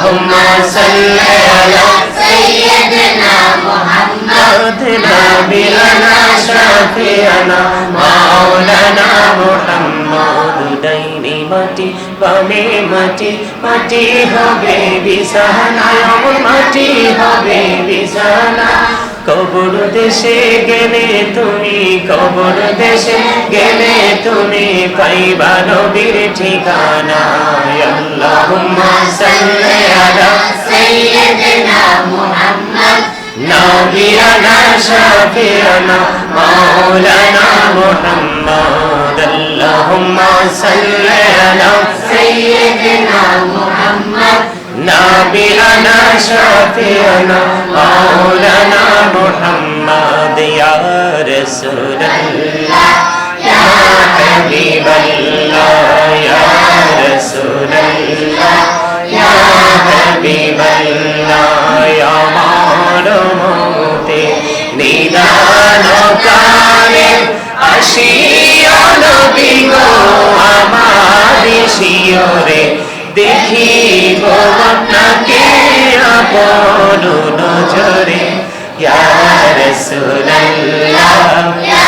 اللهم صل على سيدنا محمد نبينا شفيعنا مولانا محمد ডাইনি মাটি বামে মাটি মাটি হবে বিছানা এমন মাটি হবে বিছানা কবর দেশে গেলে তুমি কবর দেশে গেলে তুমি পাইবা নবীর ঠিকানা اللهم صل على سيدنا محمد نبينا شفيعنا مولانا محمد اللهم صل على سيدنا محمد نبينا شفيعنا مولانا محمد يا رسول الله يا حبيب নিদান কালে আসিও নবী গো, আমার শিওরে দেখিব আপনাকে আপন নজরে। ইয়া রাসূলুল্লাহ, ইয়া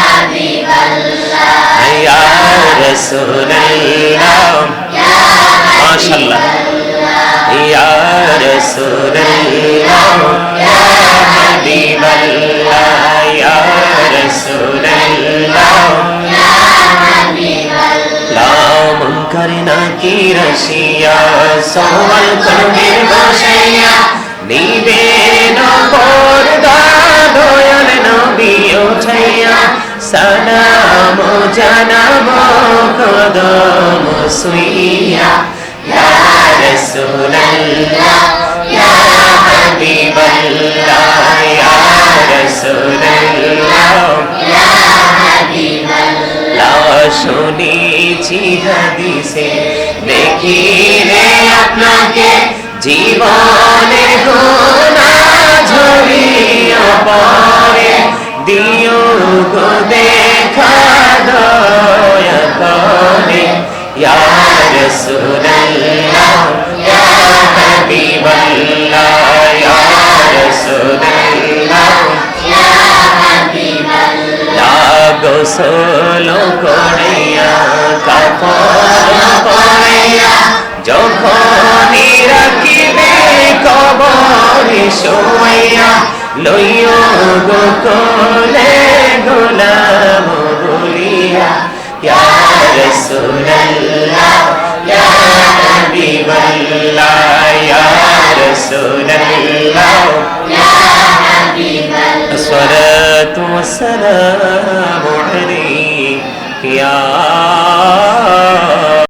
হাবিবাল্লাহ মুনকার নাকির রশিয়া, সওয়াল করবে বসাইয়া, নিবে নবরদা দয়াল নবী উঠাইয়া সালাম জানাব, কদম সুইয়া ইয়া রাসূলুল্লাহ ইয়া হাবিবাল্লাহ ইয়া রাসূলুল্লাহ يا حبيب الله লা শুনেছি হাদিসে দেখি রে আপনাকে জীবনের গোনা ঝরিয়া পরে দিও গো দেখা দয়া করে ইয়া রাসূলুল্লাহ গোসল করিয়া কাপড় পরিয়া যখনই রাখিবে কবরে শোয়াইয়া লইও গো কোলে গোলাম বলিয়া ইয়া রাসূলুল্লাহ ইয়া হাবিবাল্লাহ ইয়া রাসূলুল্লাহ يا حبيب الله الصلاة والسلام آخری یا